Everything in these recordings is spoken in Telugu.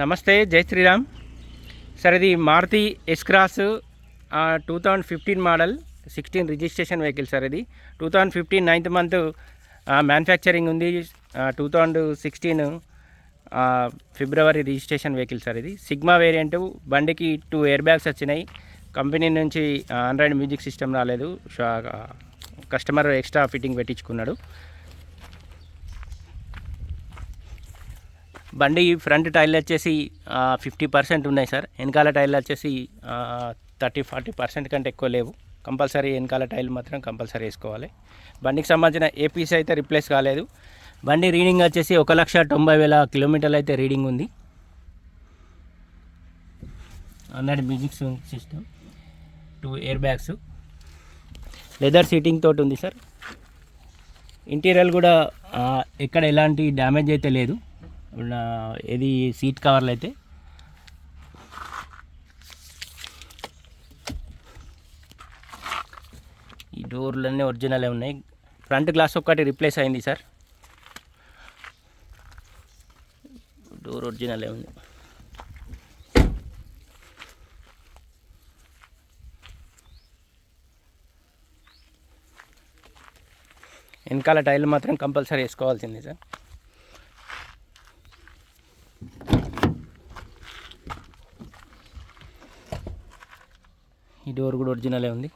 నమస్తే జై శ్రీరామ్. సార్ ఇది Maruti S cross two thousand fifteen model sixteen registration vehicle sir ఇది two thousand fifteen ninth month manufacturing ఉంది. Two thousand sixteen February registration vehicle sir ఇది సిగ్మా వేరియంట్ బండికి టూ ఎయిర్ బ్యాగ్స్ వచ్చినాయి. కంపెనీ నుంచి ఆండ్రాయిడ్ మ్యూజిక్ సిస్టమ్ రాలేదు. కస్టమర్ ఎక్స్ట్రా ఫిట్టింగ్ పెట్టించుకున్నాడు. బండి ఫ్రంట్ టైర్లు వచ్చేసి ఫిఫ్టీ పర్సెంట్ ఉన్నాయి సార్. వెనకాల టైర్లు వచ్చేసి థర్టీ ఫార్టీ పర్సెంట్ కంటే ఎక్కువ లేవు. కంపల్సరీ వెనకాల టైర్లు మాత్రం కంపల్సరీ వేసుకోవాలి. బండికి సంబంధించిన ఏ పీస్ అయితే రిప్లేస్ కాలేదు. బండి రీడింగ్ వచ్చేసి ఒక లక్ష తొంభై వేల కిలోమీటర్లు అయితే రీడింగ్ ఉంది. అన్నది music system two air bags. Leather seating తోటి ఉంది సార్. ఇంటీరియర్ కూడా ఎక్కడ ఎలాంటి డ్యామేజ్ అయితే లేదు. ఏది సీట్ కవర్లు అయితే. ఈ డోర్లన్నీ ఒరిజినలే ఉన్నాయి. ఫ్రంట్ గ్లాస్ ఒక్కటి రిప్లేస్ అయింది సార్. డోర్ ఒరిజినలే ఉంది. వెనకాల టైర్లు మాత్రం కంపల్సరీ వేసుకోవాల్సిందే సార్. ఈ డోర్ కూడా ఒరిజినలే ఉంది.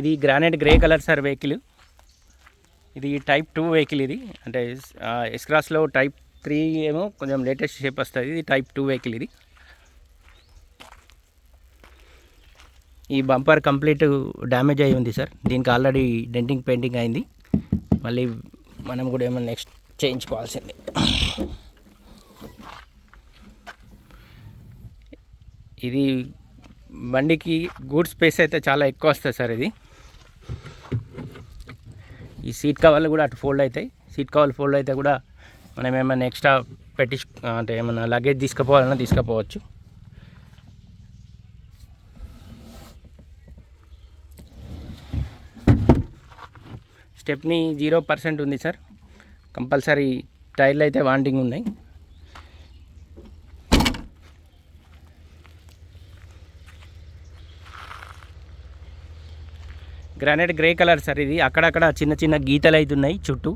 ఇది granite grey colour sir vehicle. ఇది టైప్ టూ వెహికల్ ఇది. అంటే ఎస్క్రాస్లో టైప్ త్రీ ఏమో కొంచెం లేటెస్ట్ షేప్ వస్తుంది. ఇది టైప్ టూ వెహికల్ ఇది. ఈ బంపర్ కంప్లీట్ డ్యామేజ్ అయి ఉంది సార్. దీనికి ఆల్రెడీ డెంటింగ్ పెయింటింగ్ అయింది. మళ్ళీ మనం కూడా ఏమైనా నెక్స్ట్ చేయించుకోవాల్సింది. ఇది బండికి గూడ్ స్పేస్ అయితే చాలా ఎక్కువ వస్తుంది సార్ ఇది. ఈ సీట్ కవర్లు కూడా అటు ఫోల్డ్ అవుతాయి. సీట్ కవర్లు ఫోల్డ్ అయితే కూడా మనం ఏమైనా ఎక్స్ట్రా పెట్టి అంటే ఏమైనా లగేజ్ తీసుకుపోవాలన్నా తీసుకుపోవచ్చు. స్టెప్ని జీరో పర్సెంట్ ఉంది సార్. కంపల్సరీ టైర్లు అయితే వాంటింగ్ ఉన్నాయి. గ్రానైట్ గ్రే కలర్ సార్ ఇది. అక్కడక్కడ చిన్న చిన్న గీతలు అవుతున్నాయి చుట్టూ.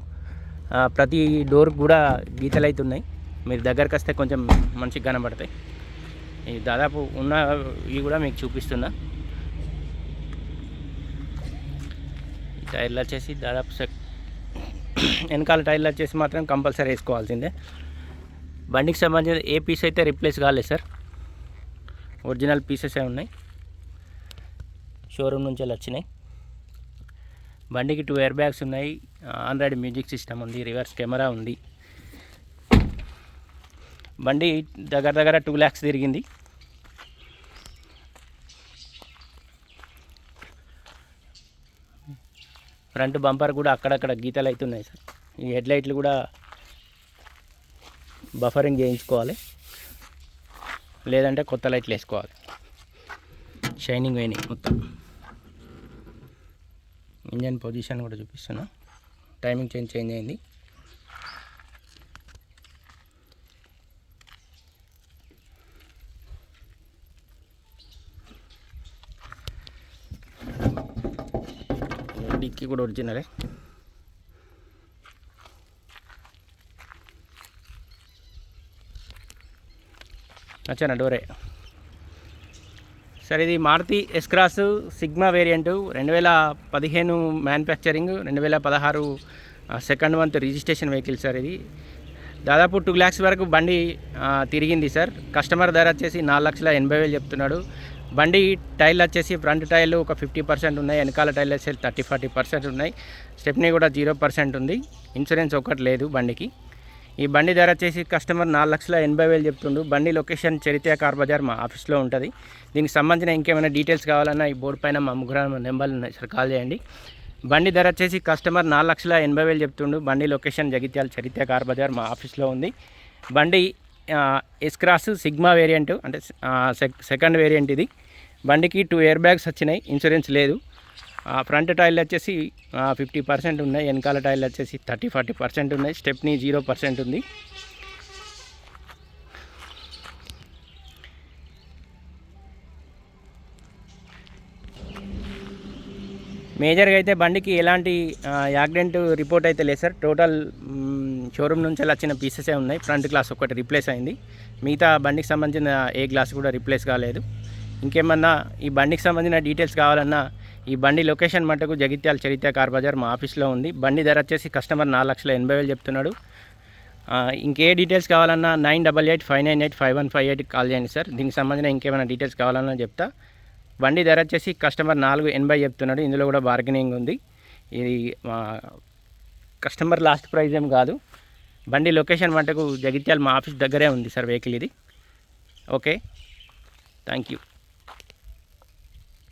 ప్రతి డోర్ కూడా గీతలు అవుతున్నాయి మీరు దగ్గరకు వస్తే కొంచెం మంచిగా కనబడతాయి. దాదాపు ఉన్న ఇవి కూడా మీకు చూపిస్తున్నా. టైర్లు వచ్చేసి దాదాపు వెనకాల టైర్లు వచ్చేసి మాత్రం కంపల్సరీ వేసుకోవాల్సిందే. బండికి సంబంధించిన ఏ పీస్ అయితే రిప్లేస్ కాలేదు సార్. ఒరిజినల్ పీసెసే ఉన్నాయి. షోరూమ్ నుంచి వచ్చినాయి. బండికి టూ ఎయిర్ బ్యాగ్స్ ఉన్నాయి. ఆండ్రాయిడ్ మ్యూజిక్ సిస్టమ్ ఉంది రివర్స్ కెమెరా ఉంది. బండి దగ్గర దగ్గర టూ ల్యాక్స్ తిరిగింది. ఫ్రంట్ బంపర్ కూడా అక్కడక్కడ గీతలు అవుతున్నాయి సార్. ఈ హెడ్ లైట్లు కూడా బఫరింగ్ చేయించుకోవాలి. లేదంటే కొత్త లైట్లు వేసుకోవాలి. షైనింగ్ పోయినాయి మొత్తం. ఇంజన్ పొజిషన్ కూడా చూపిస్తున్నా. టైమింగ్ చేంజ్ చేంజ్ అయింది. డిక్కీ కూడా ఒరిజినలే. నచ్చాన డోరే. సరే ఇది మారుతి ఎస్క్రాస్ సిగ్మా వేరియంట్ రెండు వేల పదిహేను మ్యానుఫ్యాక్చరింగ్ రెండు వేల పదహారు second month registration vehicle sir ఇది. దాదాపు టూ ల్యాక్స్ వరకు బండి తిరిగింది సార్. కస్టమర్ ధర వచ్చేసి నాలుగు లక్షల ఎనభై వేలు చెప్తున్నాడు. బండి టైర్లు వచ్చేసి ఫ్రంట్ టైర్లు ఒక ఫిఫ్టీ పర్సెంట్ ఉన్నాయి వెనకాల టైర్లు వచ్చేసి థర్టీ ఫార్టీ పర్సెంట్ ఉన్నాయి. స్టెప్నీ కూడా జీరో పర్సెంట్ ఉంది. ఇన్సూరెన్స్ ఒకటి లేదు బండికి. ఈ బండి ధర వచ్చేసి కస్టమర్ నాలుగు లక్షల ఎనభై వేలు చెప్తుండు. బండి లొకేషన్ చరిత్ర కార్ బజార్ మా ఆఫీస్లో ఉంటుంది. దీనికి సంబంధించిన ఇంకేమైనా డీటెయిల్స్ కావాలన్నా ఈ బోర్డు పైన మా ముగ్గురు నెంబర్లు ఉన్నాయి సార్ కాల్ చేయండి. బండి ధర వచ్చేసి కస్టమర్ నాలుగు లక్షల ఎనభై వేలు చెప్తుండు. బండి లొకేషన్ జగిత్యాల చరిత్ర కార్ బజార్ మా ఆఫీస్లో ఉంది. బండి ఎస్క్రాస్ సిగ్మా వేరియంట్ అంటే సెక్- సెకండ్ వేరియంట్ ఇది. బండికి టూ ఎయిర్ బ్యాగ్స్ వచ్చినాయి ఇన్సూరెన్స్ లేదు. ఫ్రంట్ టైల్ వచ్చేసి ఫిఫ్టీ పర్సెంట్ ఉన్నాయి వెనకాల టైర్లు వచ్చేసి థర్టీ ఫార్టీ పర్సెంట్ ఉన్నాయి స్టెప్ని జీరో పర్సెంట్ ఉంది. మేజర్గా అయితే బండికి ఎలాంటి యాక్సిడెంట్ రిపోర్ట్ అయితే లేదు సార్. టోటల్ షోరూమ్ నుంచి వచ్చిన పీసెసే ఉన్నాయి. ఫ్రంట్ గ్లాస్ ఒకటి రిప్లేస్ అయింది. మిగతా బండికి సంబంధించిన ఏ గ్లాస్ కూడా రిప్లేస్ కాలేదు. ఇంకేమన్నా ఈ బండికి సంబంధించిన డీటెయిల్స్ కావాలన్నా ఈ బండి లొకేషన్ మటుకు జగిత్యాల చరిత్ర కార్ బజార్ మా ఆఫీస్లో ఉంది. బండి ధర వచ్చేసి కస్టమర్ నాలుగు లక్షల ఎనభై వేలు చెప్తున్నాడు. ఇంకే డీటెయిల్స్ కావాలన్నా nine double eight five nine eight five one five eight call చేయండి సార్. దీనికి సంబంధించిన ఇంకేమైనా డీటెయిల్స్ కావాలన్నా చెప్తా. బండి ధర వచ్చేసి కస్టమర్ నాలుగు ఎనభై చెప్తున్నాడు. ఇందులో కూడా బార్గెనింగ్ ఉంది. ఇది మా కస్టమర్ లాస్ట్ ప్రైజ్ ఏం కాదు. బండి లొకేషన్ మటుకు జగిత్యాల మా ఆఫీస్ దగ్గరే ఉంది సార్ వెహికల్ ఇది. ఓకే. Thank you